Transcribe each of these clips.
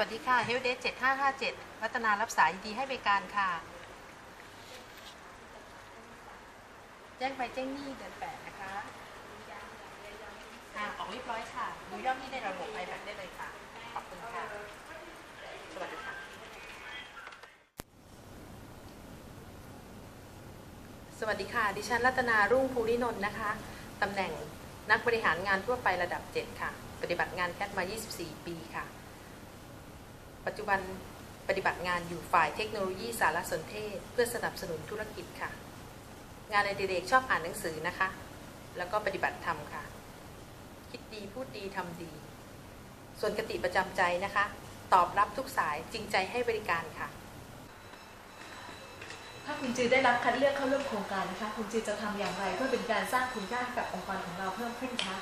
วัสดีค่ะ h e l p d e s 7557รัตนารับสายยินดีให้บริการค่ะ แจ้งไปแจ้งหนี้เดือนแปดนะคะค่ะออกเรียบร้อยค่ะดูยอดหนี้ในระบบ iPad ได้เลยค่ะ ขอบคุณค่ะ สวัสดีค่ะ สวัสดีค่ะ ดิฉันรัตนารุ่งภูรินนท์นะคะตำแหน่งนักบริหารงานทั่วไประดับ 7 ค่ะ ปฏิบัติงานแคทมา 24 ปีค่ะ ปัจจุบันปฏิบัติงานอยู่ฝ่ายเทคโนโลยีสารสนเทศ เพื่อสนับสนุนธุรกิจค่ะ งานในเด็กๆชอบอ่านหนังสือนะคะ แล้วก็ปฏิบัติธรรมค่ะ คิดดีพูดดีทำดี ส่วนกติประจำใจนะคะ ตอบรับทุกสายจริงใจให้บริการค่ะ ถ้าคุณจือได้รับคัดเลือกเข้าร่วมโครงการนะคะ คุณจือจะทำอย่างไรเพื่อเป็นการสร้างคุณค่าให้กับองค์กรของเราเพิ่มขึ้นคะ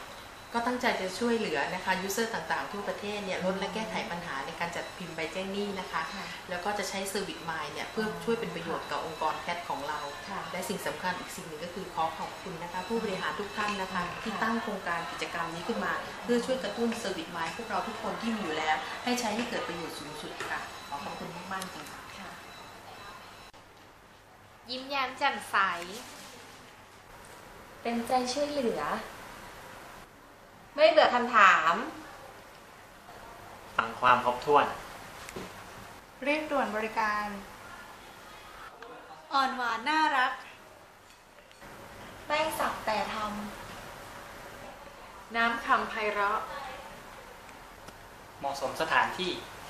ก็ตั้งใจจะช่วยเหลือนะคะยูเซอร์ต่างๆ ทั่วประเทศเนี่ยลดและแก้ไขปัญหาในการจัดพิมพ์ใบแจ้งหนี้นะคะค่ะแล้วก็จะใช้เซอร์วิสมายเนี่ยเพื่อช่วยเป็นประโยชน์กับองค์กรแคทของเราค่ะและสิ่งสำคัญอีกสิ่งหนึ่งก็คือขอขอบคุณนะคะ ผู้บริหารทุกท่านนะคะ ที่ตั้งโครงการกิจกรรมนี้ขึ้นมา เพื่อช่วยกระตุ้นเซอร์วิสมายพวกเราทุกคนที่มีอยู่แล้ว ให้ใช้ให้เกิดประโยชน์สูงสุดค่ะขอขอบคุณมากๆจริงค่ะค่ะยิ้มแย้มแจ่มใสเต็มใจช่วยเหลือ ไม่เบื่อคำถาม ฟังความครบถ้วน เรียบด่วนบริการ อ่อนหวานน่ารัก ไม่สักแต่ทน้ำคำไพเราะ เหมาะสมสถานที่ำ